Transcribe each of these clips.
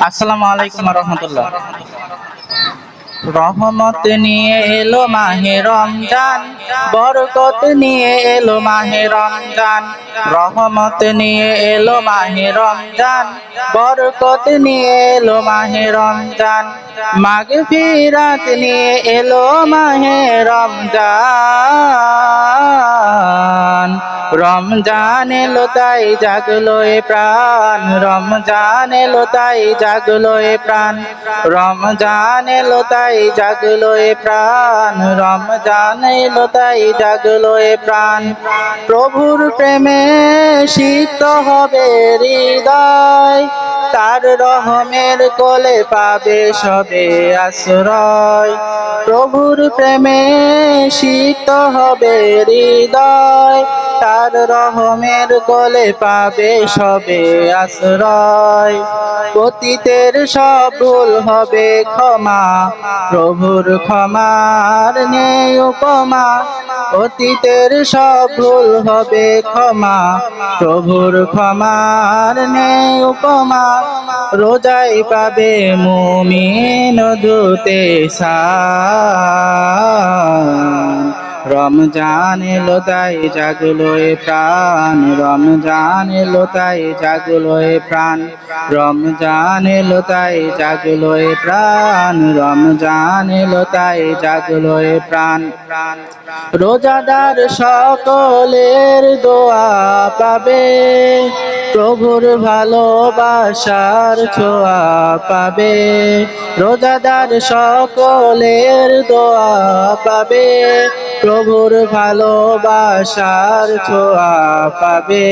আসসালামু আলাইকুম রহমতুল্লাহ। রহমত নিয়ে এলো মাহে রমজান, বরকত নিয়ে এলো মাহে রমজান। রহমত নিয়ে এলো মাহে রমজান, বরকত নিয়ে এলো মাহে রমজান। মাগ ফিরাত নিয়ে এলো মাহে রমজান। রমজান এলো তাই জাগলো এ প্রাণ, রমজান এলো তাই জাগলো এ প্রাণ, রমজান এলো তাই জাগলো এ প্রাণ, রমজান এলো তাই জাগলো এ প্রাণ। প্রভুর প্রেমে শীত হবে হৃদয়, তার রহমের কোলে পাবে সবে আশ্রয়। প্রভুর প্রেমে শীত হবে হৃদয়, তার রহমের কোলে পাবে সবে আশ্রয়। পতিতের সব ভুল হবে ক্ষমা, প্রভুর ক্ষমার নেই উপমা। অতীতের সব ভুল হবে ক্ষমা, প্রভুর ক্ষমার নেই উপমা। রোজাই পাবে মুমিন দুতে সা রমজান এলো তাই জাগলো এ প্রাণ রমজান এলো তাই জাগলো এ প্রাণ রমজান এলো তাই জাগলো এ প্রাণ রমজান এলো তাই জাগলো এ প্রাণ। রোজাদার সকলের দোয়া পাবে, প্রভুর ভালোবাসার ছোঁয়া পাবে। রোজাদার সকলের দোয়া পাবে প্রভুর ভালোবাসার ছোঁয়া পাবে।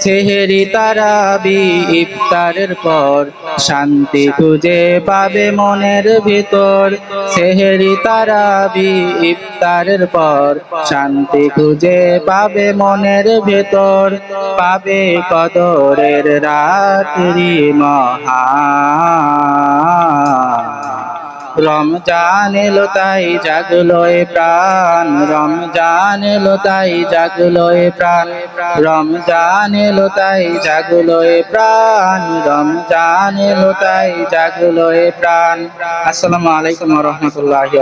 সেহেরি তারাবি ইফতারের পর শান্তি খুঁজে পাবে মনের ভিতর। সেহেরি তারাবি ইফতারের পর শান্তি খুঁজে পাবে মনের ভেতর। পাবে কদরের রাত্রি মহা রমজান এলো তাই জাগলো এ প্রাণ রমজান এলো তাই জাগলো এ প্রাণ রমজান এলো তাই জাগলো এ প্রাণ রমজান এলো তাই জাগলো এ প্রাণ। আসসালামু আলাইকুম রহমতুল্লাহি